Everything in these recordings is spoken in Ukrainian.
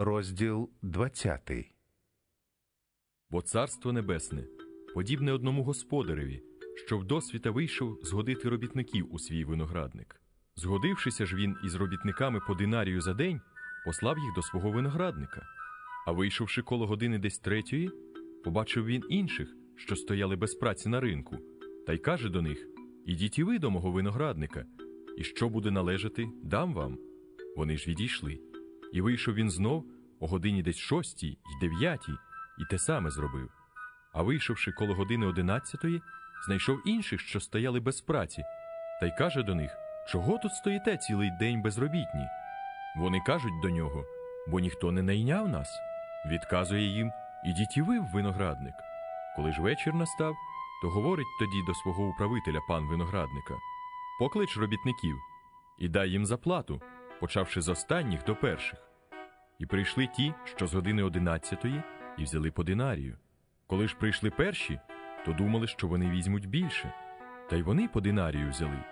розділ 20. Бо царство небесне подібне одному господареві, що вдосвіта вийшов згодити робітників у свій виноградник. Згодившися ж він із робітниками по динарію за день, послав їх до свого виноградника. А вийшовши коло години десь третьої, побачив він інших, що стояли без праці на ринку, та й каже до них: Ідіть і ви до мого виноградника, і що буде належати, дам вам. Вони ж відійшли. І вийшов він знов о годині десь шостій й дев'ятій, і те саме зробив. А вийшовши коло години одинадцятої, знайшов інших, що стояли без праці, та й каже до них: Чого тут стоїте цілий день безробітні? Вони кажуть до нього, бо ніхто не найняв нас. Відказує їм: Ідіть і ви в виноградник. Коли ж вечір настав, то говорить тоді до свого управителя пан виноградника: Поклич робітників і дай їм заплату, почавши з останніх до перших. І прийшли ті, що з години одинадцятої, і взяли по динарію. Коли ж прийшли перші, то думали, що вони візьмуть більше. Та й вони по динарію взяли.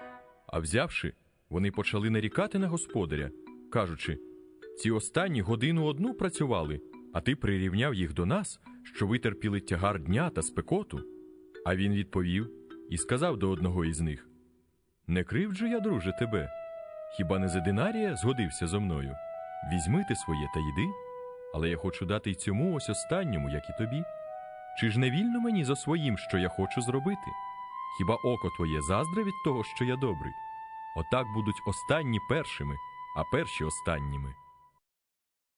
А взявши, вони почали нарікати на господаря, кажучи: ці останні годину одну працювали, а ти прирівняв їх до нас, що витерпіли тягар дня та спекоту. А він відповів і сказав до одного із них: Не кривджу я, друже, тебе. Хіба не за динарія згодився зо мною? Візьми ти своє та йди, але я хочу дати й цьому ось останньому, як і тобі. Чи ж не вільно мені за своїм, що я хочу зробити? Хіба око твоє заздре від того, що я добрий? Отак будуть останні першими, а перші останніми.